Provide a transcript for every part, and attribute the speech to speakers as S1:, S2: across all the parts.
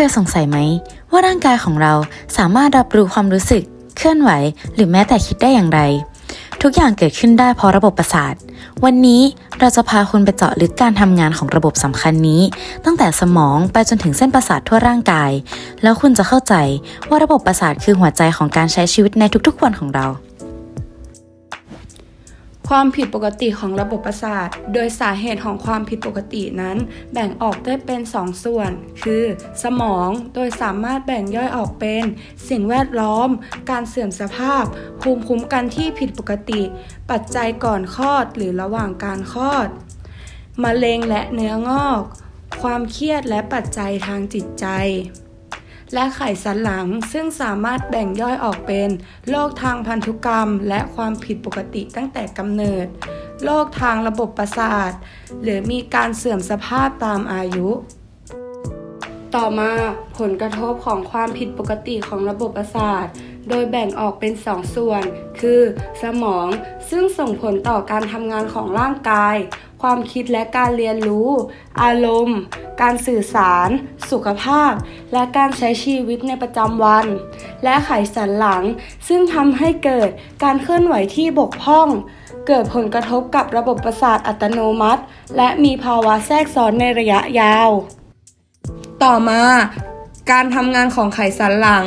S1: ธอสงสัยไหม ว่าร่างกายของเราสามารถรับรู้ความรู้สึก เคลื่อนไหว หรือแม้แต่คิดได้อย่างไร ทุกอย่างเกิดขึ้นได้เพราะระบบประสาท วันนี้เราจะพาคุณไปเจาะลึกการทำงานของระบบสำคัญนี้ ตั้งแต่สมองไปจนถึงเส้นประสาททั่วร่างกาย แล้วคุณจะเข้าใจว่าระบบประสาทคือหัวใจของการใช้ชีวิตในทุกๆวันของเรา
S2: ความผิดปกติของระบบประสาท โดยสาเหตุของความผิดปกตินั้น แบ่งออกได้เป็น2ส่วน คือ สมอง โดยสามารถแบ่งย่อยออกเป็น สิ่งแวดล้อม การเสื่อมสภาพ ภูมิคุ้มกันที่ผิดปกติ ปัจจัยก่อนคลอดหรือระหว่างการคลอด มะเร็งและเนื้องอก ความเครียดและปัจจัยทางจิตใจ และไขสันหลัง ซึ่งสามารถแบ่งย่อยออกเป็นโรคทางพันธุกรรม และความผิดปกติตั้งแต่กำเนิดโรคทางระบบประสาท หรือมีการเสื่อมสภาพตามอายุ ต่อมาผลกระทบของความผิดปกติของระบบประสาท โดยแบ่งออกเป็น2ส่วน คือ สมองซึ่งส่งผลต่อการทำงานของร่างกาย ความคิดและการเรียนรู้ อารมณ์ การสื่อสาร สุขภาพ และการใช้ชีวิตในประจำวัน และไขสันหลัง ซึ่งทำให้เกิดการเคลื่อนไหวที่บกพร่อง เกิดผลกระทบกับระบบประสาทอัตโนมัติ และมีภาวะแทรกซ้อนในระยะยาว ต่อมา การทำงานของไขสันหลัง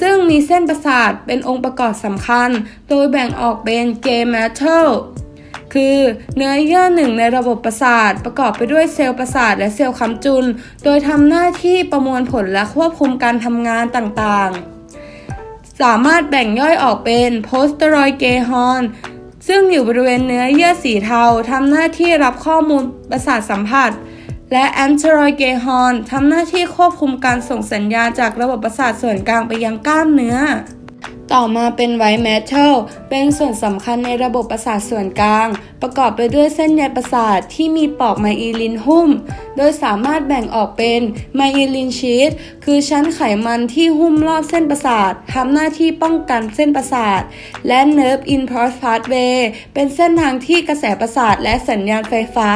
S2: ซึ่งมีเส้นประสาทเป็นองค์ประกอบสำคัญ โดยแบ่งออกเป็นเกมแมทเทล คือเนื้อเยื่อหนึ่งในระบบประสาท ประกอบไปด้วยเซลล์ประสาทและเซลล์ค้ำจุน โดยทำหน้าที่ประมวลผลและควบคุมการทำงานต่างๆ สามารถแบ่งย่อยออกเป็นโพสเตอรอยเกฮอนซึ่งอยู่บริเวณเนื้อเยื่อสีเทาทำหน้าที่รับข้อมูลประสาทสัมผัส และแอนเทรอยเกฮอนทำหน้าที่ควบคุมการส่งสัญญาณจากระบบประสาทส่วนกลางไปยังกล้ามเนื้อ ต่อมาเป็นไวท์แมทเทลเป็นส่วนสำคัญในระบบประสาทส่วนกลาง ประกอบไปด้วยเส้นใยประสาทที่มีปลอกไมอิลินหุ้ม โดยสามารถแบ่งออกเป็นไมอิลินชีทคือชั้นไขมันที่หุ้มรอบเส้นประสาททำหน้าที่ป้องกันเส้นประสาท และ Nerve Impulse Pathway เป็นเส้นทางที่กระแสประสาทและสัญญาณไฟฟ้า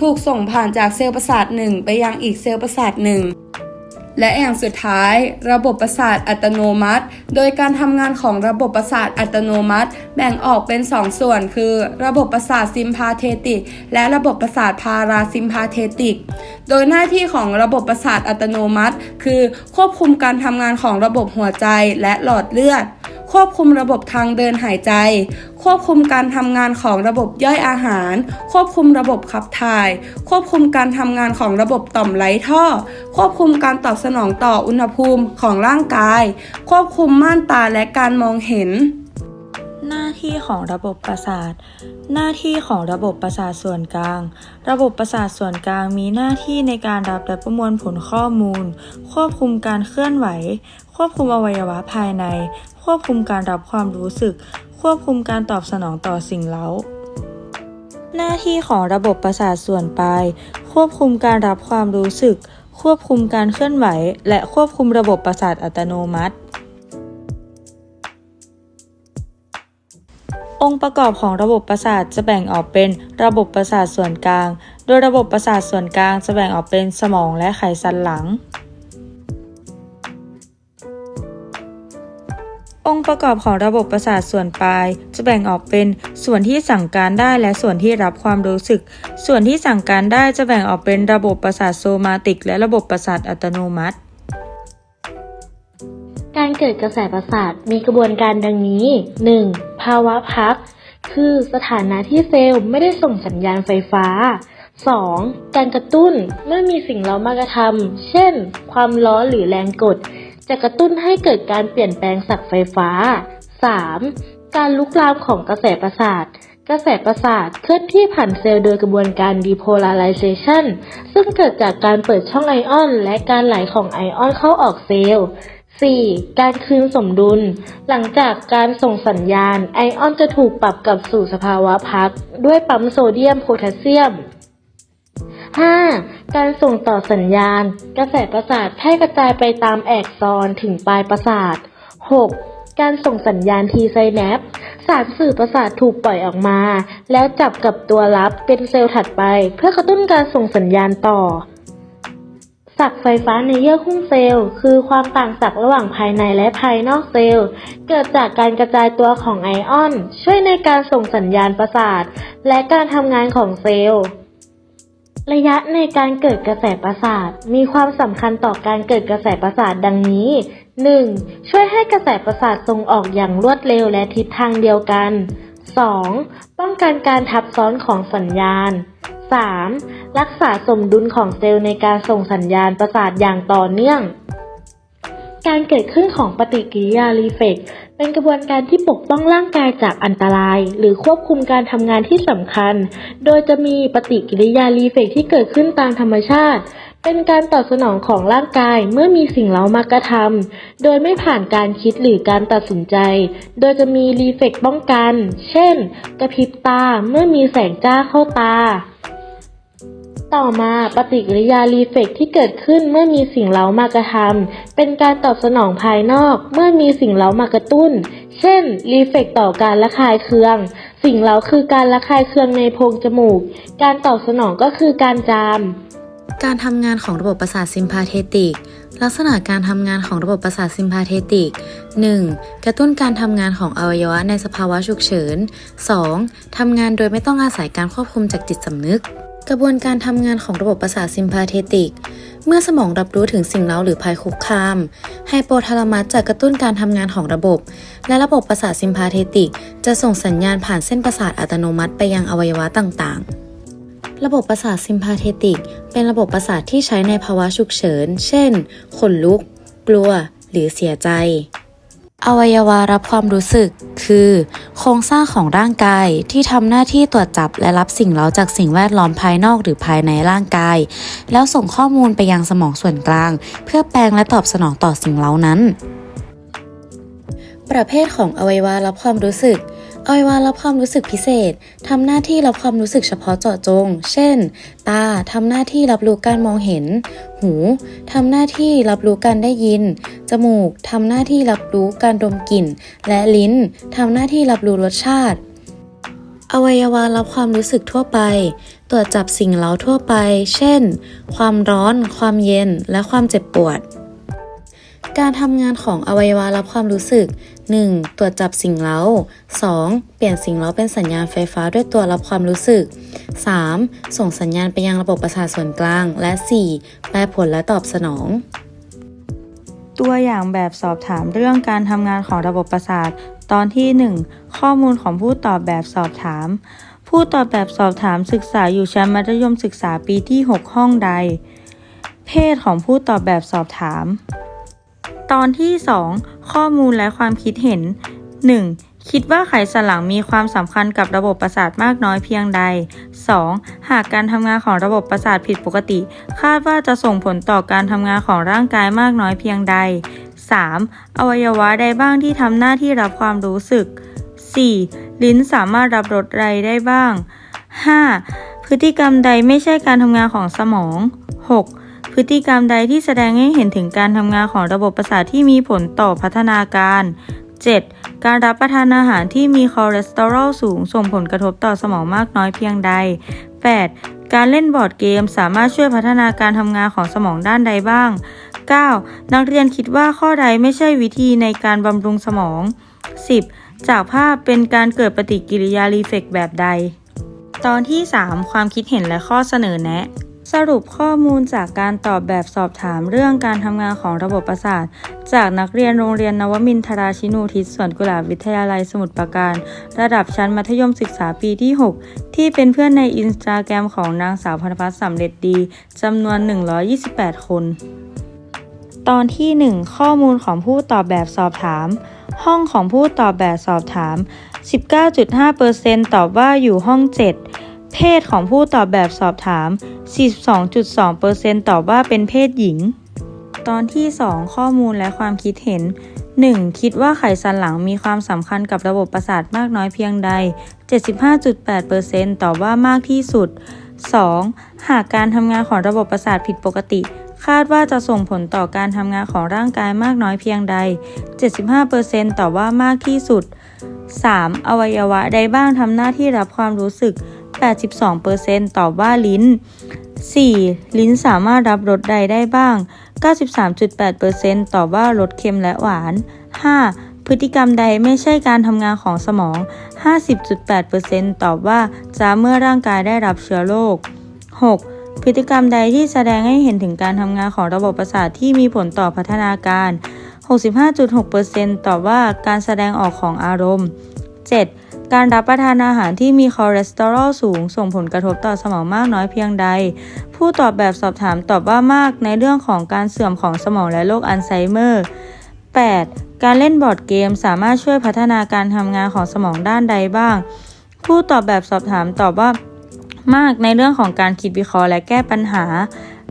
S2: ถูกส่งผ่านจากเซลล์ประสาทหนึ่งไปยังอีกเซลล์ประสาทหนึ่ง และอย่างสุดท้าย ระบบประสาทอัตโนมัติ โดยการทำงานของระบบประสาทอัตโนมัติ แบ่งออกเป็น2ส่วน คือ ระบบประสาทซิมพาเทติก และระบบประสาทพาราซิมพาเทติก โดยหน้าที่ของระบบประสาทอัตโนมัติ คือ ควบคุมการทำงานของระบบหัวใจและหลอดเลือด ควบคุมระบบทางเดินหายใจ ควบคุมการทำงานของระบบย่อยอาหาร ควบคุมระบบขับถ่าย ควบคุมการทำงานของระบบต่อมไหลท่อ ควบคุมการตอบสนองต่ออุณหภูมิของร่างกาย ควบคุมม่านตาและการมองเห็น
S1: หน้าที่ของระบบประสาท หน้าที่ของระบบประสาทส่วนกลาง ระบบประสาทส่วนกลางมีหน้าที่ในการรับและประมวลผลข้อมูล ควบคุมการเคลื่อนไหว ควบคุมอวัยวะภายใน ควบคุมการรับความรู้สึก ควบคุมการตอบสนองต่อสิ่งเร้า หน้าที่ของระบบประสาทส่วนปลาย ควบคุมการรับความรู้สึก ควบคุมการเคลื่อนไหว และควบคุมระบบประสาทอัตโนมัติ องค์ประกอบของระบบประสาทจะแบ่งออกเป็นระบบประสาทส่วนกลาง โดยระบบประสาทส่วนกลางจะแบ่งออกเป็นสมองและไขสันหลัง องค์ประกอบของระบบประสาทส่วนปลาย จะแบ่งออกเป็นส่วนที่สั่งการได้และส่วนที่รับความรู้สึก ส่วนที่สั่งการได้จะแบ่งออกเป็นระบบประสาทโซมาติก และระบบประสาทอัตโนมัติ
S3: การเกิดกระแสประสาทมีกระบวนการดังนี้ 1. ภาวะพัก คือสถานะที่เซลล์ไม่ได้ส่งสัญญาณไฟฟ้า 2. การกระตุ้นเมื่อมีสิ่งเร้ามากระทำเช่น ความร้อนหรือแรงกด จะกระตุ้นให้เกิดการเปลี่ยนแปลงสักไฟฟ้า 3. การลุกลามของกระแสประสาท กระแสประสาทเคลื่อนที่ผ่านเซลล์โดยกระบวนการ depolarization ซึ่งเกิดจากการเปิดช่องไอออน และการไหลของไอออนเข้าออกเซลล์ 4. การคืนสมดุล หลังจากการส่งสัญญาณ ไอออนจะถูกปรับกลับสู่สภาวะพัก ด้วยปั๊มโซเดียมโพแทสเซียม 5. การส่งต่อสัญญาณ กระแสประสาทแพร่กระจายไปตามแอกซอนถึงปลายประสาท 6. การส่งสัญญาณทีไซแนปสารสื่อประสาทถูกปล่อยออกมา แล้วจับกับตัวรับเป็นเซลล์ถัดไป เพื่อกระตุ้นการส่งสัญญาณต่อศักไฟฟ้าในเยื่อหุ้มเซลล์ คือความต่างศักย์ระหว่างภายในและภายนอกเซลล์ เกิดจากการกระจายตัวของไอออน ช่วยในการส่งสัญญาณประสาท และการทำงานของเซลล์ ระยะในการเกิดกระแสประสาท มีความสำคัญต่อการเกิดกระแสประสาทดังนี้ 1. ช่วยให้กระแสประสาทส่งออกอย่างรวดเร็วและทิศทางเดียวกัน 2. ป้องกันการทับซ้อนของสัญญาณ 3. รักษาสมดุลของเซลล์ในการส่งสัญญาณประสาทอย่างต่อเนื่อง การเกิดขึ้นของปฏิกิริยารีเฟกเป็นกระบวนการที่ปกป้องร่างกายจากอันตราย หรือควบคุมการทำงานที่สำคัญ โดยจะมีปฏิกิริยารีเฟกที่เกิดขึ้นตามธรรมชาติ เป็นการตอบสนองของร่างกายเมื่อมีสิ่งเร้ามากระทำโดยไม่ผ่านการคิดหรือการตัดสินใจ โดยจะมีรีเฟกป้องกัน เช่น กระพริบตาเมื่อมีแสงจ้าเข้าตา ต่อมาปฏิกิริยารีเฟกซ์ที่เกิดขึ้นเมื่อมีสิ่งเร้ามากระทำเป็นการตอบสนองภายนอก เมื่อมีสิ่งเร้ามากระตุ้น เช่น รีเฟกซ์ต่อการระคายเคือง สิ่งเร้าคือการระคายเคืองในโพรงจมูก การตอบสนองก็คือการจาม
S4: การทำงานของระบบประสาทซิมพาเทติกลักษณะการทำงานของระบบประสาทซิมพาเทติก 1. กระตุ้นการทำงานของอวัยวะในสภาวะฉุกเฉิน 2. ทำงานโดยไม่ต้องอาศัยการควบคุมจากจิตสำนึก กระบวนการทำงานของระบบประสาทซิมพาเทติก เมื่อสมองรับรู้ถึงสิ่งเร้าหรือภัยคุกคาม ไฮโปทาลามัสจะกระตุ้นการทำงานของระบบ และระบบประสาทซิมพาเทติก จะส่งสัญญาณผ่านเส้นประสาทอัตโนมัติไปยังอวัยวะต่างๆ ระบบประสาทซิมพาเทติก เป็นระบบประสาทที่ใช้ในภาวะฉุกเฉิน เช่น ขนลุก กลัว หรือเสียใจ อวัยวะรับความรู้สึก คือ โครงสร้างของร่างกายที่ทำหน้าที่ตรวจจับและรับสิ่งเร้าจากสิ่งแวดล้อมภายนอกหรือภายในร่างกาย แล้วส่งข้อมูลไปยังสมองส่วนกลาง เพื่อแปลงและตอบสนองต่อสิ่งเร้านั้น ประเภทของอวัยวะรับความรู้สึก อวัยวะรับความรู้สึกพิเศษ ทำหน้าที่รับความรู้สึกเฉพาะเจาะจง เช่น ตา ทำหน้าที่รับรู้การมองเห็น หู ทำหน้าที่รับรู้การได้ยิน จมูก ทำหน้าที่รับรู้การดมกลิ่น และลิ้น ทำหน้าที่รับรู้รสชาติ อวัยวะรับความรู้สึกทั่วไป ตรวจจับสิ่งเร้าทั่วไป เช่น ความร้อน ความเย็น และความเจ็บปวด การทำงานของอวัยวะรับความรู้สึก 1. ตรวจจับสิ่งเร้า 2. เปลี่ยนสิ่งเร้าเป็นสัญญาณไฟฟ้าด้วยตัวรับความรู้สึก 3. ส่งสัญญาณไปยังระบบประสาทส่วนกลาง และ 4. แปลผลและตอบสนอง
S1: ตัวอย่างแบบสอบถามเรื่องการทำงานของระบบประสาท ตอนที่ 1 ข้อมูลของผู้ตอบแบบสอบถาม ผู้ตอบแบบสอบถามศึกษาอยู่ชั้นมัธยมศึกษาปีที่ 6 ห้องใด เพศของผู้ตอบแบบสอบถาม ตอนที่ 2 ข้อมูลและความคิดเห็น 1. คิดว่าไขสันหลังมีความสำคัญกับระบบประสาทมากน้อยเพียงใด 2. หากการทำงานของระบบประสาทผิดปกติ คาดว่าจะส่งผลต่อการทำงานของร่างกายมากน้อยเพียงใด 3. อวัยวะใดบ้างที่ทำหน้าที่รับความรู้สึก 4. ลิ้นสามารถรับรสอะไรได้บ้าง 5. พฤติกรรมใดไม่ใช่การทำงานของสมอง 6. พฤติกรรมใดที่แสดงให้เห็นถึงการทำงานของระบบประสาทที่มีผลต่อพัฒนาการ 7. การรับประทานอาหารที่มีคอเลสเตอรอลสูงส่งผลกระทบต่อสมองมากน้อยเพียงใด 8. การเล่นบอร์ดเกมสามารถช่วยพัฒนาการทำงานของสมองด้านใดบ้าง 9. นักเรียนคิดว่าข้อใดไม่ใช่วิธีในการบำรุงสมอง 10. จากภาพเป็นการเกิดปฏิกิริยารีเฟกแบบใด ตอนที่ 3 ความคิดเห็นและข้อเสนอแนะ สรุปข้อมูลจากการตอบแบบสอบถามเรื่องการทำงานของระบบประสาท จากนักเรียนโรงเรียนนวมินทราชินูทิศสวนกุหลาบวิทยาลัยสมุทรปราการ ระดับชั้นมัธยมศึกษาปีที่ 6 ที่เป็นเพื่อนในอินสตาแกรมของนางสาวพนพัฒน์สำเร็จดีจำนวน 128 คน ตอนที่ 1 ข้อมูลของผู้ตอบแบบสอบถาม ห้องของผู้ตอบแบบสอบถาม 19.5%ตอบว่าอยู่ห้อง 7 เพศของผู้ตอบแบบสอบถาม 42.2%ตอบว่าเป็นเพศหญิง ตอนที่ 2 ข้อมูลและความคิดเห็น 1. คิดว่าไขสันหลังมีความสำคัญกับระบบประสาทมากน้อยเพียงใด 75.8%ตอบว่ามากที่สุด 2. หากการทำงานของระบบประสาทผิดปกติ คาดว่าจะส่งผลต่อการทำงานของร่างกายมากน้อยเพียงใด 75%ตอบว่ามากที่สุด 3. อวัยวะใดบ้างทำหน้าที่รับความรู้สึก 82%ตอบว่าลิ้น 4. ลิ้นสามารถรับรสใดได้บ้าง 93.8%ตอบว่ารสเค็มและหวาน 5. พฤติกรรมใดไม่ใช่การทำงานของสมอง 50.8%ตอบว่าจะเมื่อร่างกายได้รับเชื้อโรค 6. พฤติกรรมใดที่แสดงให้เห็นถึงการทำงานของระบบประสาทที่มีผลต่อพัฒนาการ 65.6%ตอบว่าการแสดงออกของอารมณ์ 7. การรับประทานอาหารที่มีคอเลสเตอรอลสูง ส่งผลกระทบต่อสมองมากน้อยเพียงใด ผู้ตอบแบบสอบถามตอบว่ามากในเรื่องของการเสื่อมของสมองและโรคอัลไซเมอร์ 8. การเล่นบอร์ดเกมสามารถช่วยพัฒนาการทำงานของสมองด้านใดบ้าง ผู้ตอบแบบสอบถามตอบว่ามากในเรื่องของการคิดวิเคราะห์และแก้ปัญหา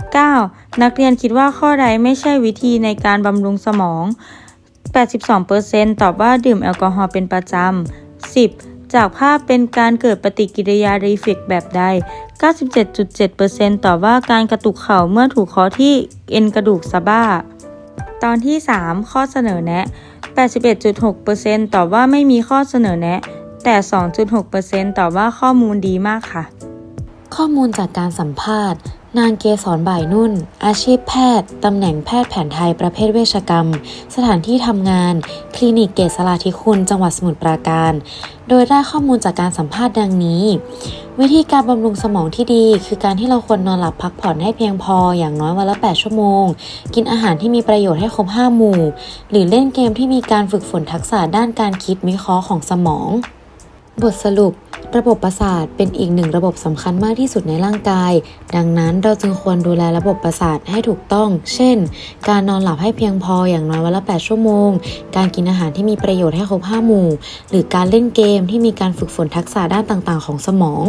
S1: 9. นักเรียนคิดว่าข้อใดไม่ใช่วิธีในการบำรุงสมอง 82%ตอบว่าดื่มแอลกอฮอล์เป็นประจำ 10. จากภาพเป็นการเกิดปฏิกิริยารีเฟกแบบใด 97.7%ตอบว่าการกระตุกเข่าเมื่อถูกเคาะที่เอ็นกระดูกสะบ้า ตอนที่ 3 ข้อเสนอแนะ 81.6%ตอบว่าไม่มีข้อเสนอแนะ แต่ 2.6%ตอบว่าข้อมูลดีมากค่ะ
S4: ข้อมูลจากการสัมภาษณ์ นางเกษรบ่ายนุ่น อาชีพแพทย์ ตำแหน่งแพทย์แผนไทยประเภทเวชกรรม สถานที่ทำงาน คลินิกเกษราธิคุณ จังหวัดสมุทรปราการ โดยได้ข้อมูลจากการสัมภาษณ์ดังนี้ วิธีการบำรุงสมองที่ดี คือการที่เราควรนอนหลับพักผ่อนให้เพียงพออย่างน้อยวันละ 8 ชั่วโมง กินอาหารที่มีประโยชน์ให้ครบ 5 หมู่ หรือเล่นเกมที่มีการฝึกฝนทักษะด้านการคิดวิเคราะห์ของสมอง บทสรุป ระบบประสาทเป็นอีกหนึ่งระบบสำคัญมากที่สุดในร่างกาย ดังนั้นเราจึงควรดูแลระบบประสาทให้ถูกต้อง เช่น การนอนหลับให้เพียงพออย่างน้อยวันละ 8 ชั่วโมง การกินอาหารที่มีประโยชน์ให้ครบ5หมู่ หรือการเล่นเกมที่มีการฝึกฝนทักษะด้านต่างๆ ของสมอง